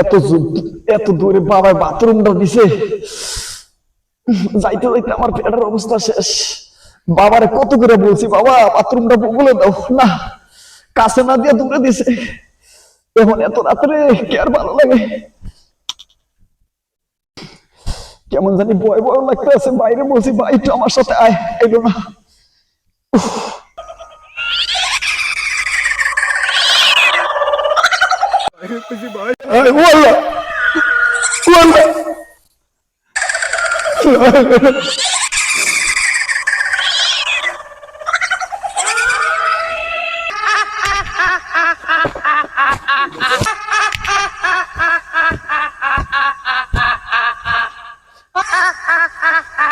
এত এত দূরে বাবার বাথরুমটা দিছে। যাইতে যাইতে আমার পেটের অবস্থা শেষ। বাবারে কত করে বলছি, বাবা বাথরুমটা বলে দাও। না, কাছে না দিয়ে দূরে দিছে। এখন এত রাত্রে কে আর ভালো লাগে? কেমন জানি ভয় ভয় লাগতে আছে বাইরে বলছি, ভাই আমার সাথে আয়, এলো না। 我 们哈哈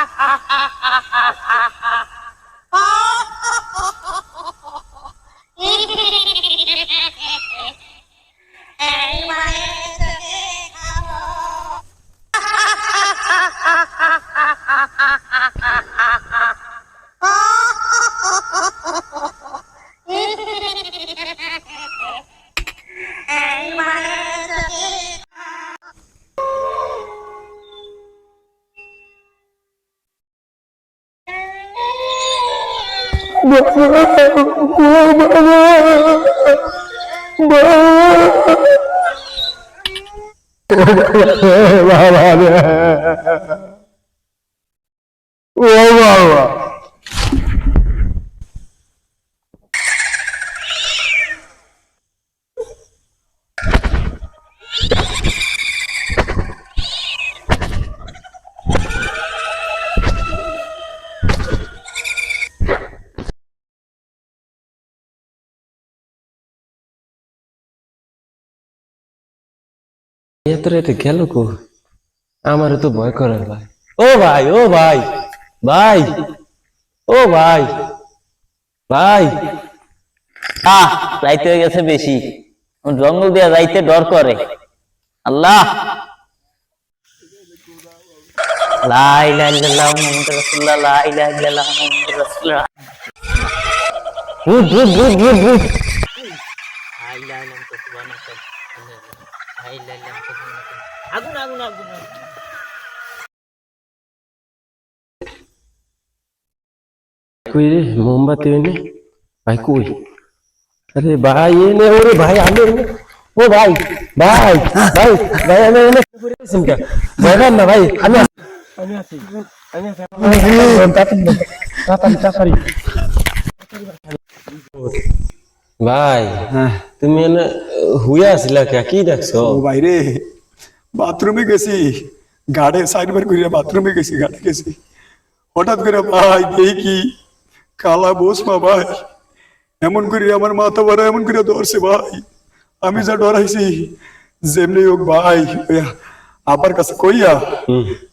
bà ơi, bà ơi, bà ơi. ba bà ba bà ba এত রেটে গেল কো আমারও তো ভয় করে ভাই ও ভাই ও ভাই ভাই ও ভাই ভাই আহ যাইতে হয়ে গেছে বেশি জঙ্গল দিয়া যাইতে ডর করে আল্লাহ লাই লাই লাল্লাহ মুহাম্মদ রাসূলুল্লাহ লাই লাই লাল্লাহ মুহাম্মদ রাসূলুল্লাহ ভূত ভূত লাই লাই আগুন আগুন আগুন কই রে মোমবাতি এনে? ভাই কই? আরে ভাই এনে ওরে ভাই আমি এনে। ও ভাই ভাই ভাই ভাই আমি এনে করে আছেন কা ভয় না ভাই আমি আমি আছি। আমি আছি। তাড়াতাড়ি তাড়াতাড়ি ভাই তুমি এনে হুইয়া আছিলা কে? কি দেখছ? ও বাইরে, বাথরুমে গেছি। গাড়ে সাইডবার করিয়া বাথরুমে গেছি, গাড়ে গেছি। হঠাৎ করে ভাই, দেখি কালা বোস মা ভাই এমন করে আমার মাথা ভরা এমন করে ধরছে, ভাই। আমি যা ডরাইছি, যেমনি হোক, ভাই আবার কাছে কইয়া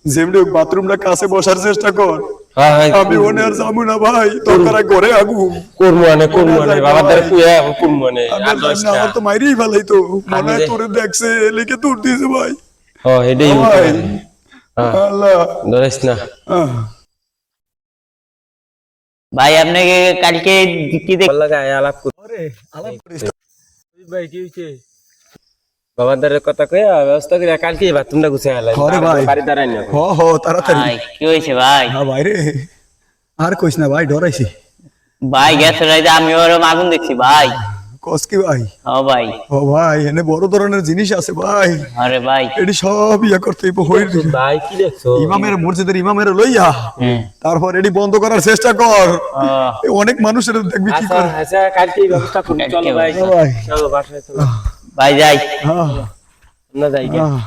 যেমনি বাথরুমটা কাছে বসার চেষ্টা কর হ্যাঁ হ্যাঁ। আমি ওনে আর যাব না ভাই হয় ঘরে আগুম করব আনে করব আনে বাবা কুয়া করব আনে আমার তো মাইরেই ফেলাই তো। মনে হয় তোরে দেখছে লিখে তোর দিয়েছে ভাই। এটাই ভাই। হ্যাঁ। আল্লাহ। ধরিস না। ভাই আপনাকে কালকে কি দেখ আলাপ ভাই কি হইছে? কথা ব্যবস্থা করে কালকে বাথরুমটা আলাই ঘরে ভাই। বাড়ি দাঁড়াই না হ হ তাড়াতাড়ি। ভাই কি হয়েছে ভাই? হ্যাঁ ভাই রে। আর কইস না ভাই ডরাইছি। ভাই গ্যাস রাইতে আমি আগুন দেখছি ভাই। কস কি ভাই? ও ভাই। ও ভাই এনে বড় ধরনের জিনিস আছে ভাই। আরে ভাই। এটি সব ইয়া করতে হইব হই ভাই কি দেখছ? ইমামের মসজিদের ইমামের লইয়া। তারপর এটি বন্ধ করার চেষ্টা কর। অনেক মানুষের দেখবি কি আচ্ছা করে। আচ্ছা কালকে ব্যবস্থা চলো ভাই হ্যাঁ ভাই। চলো বাসায় চলো। ভাই যাই হ্যাঁ না যাই গে। হ্যাঁ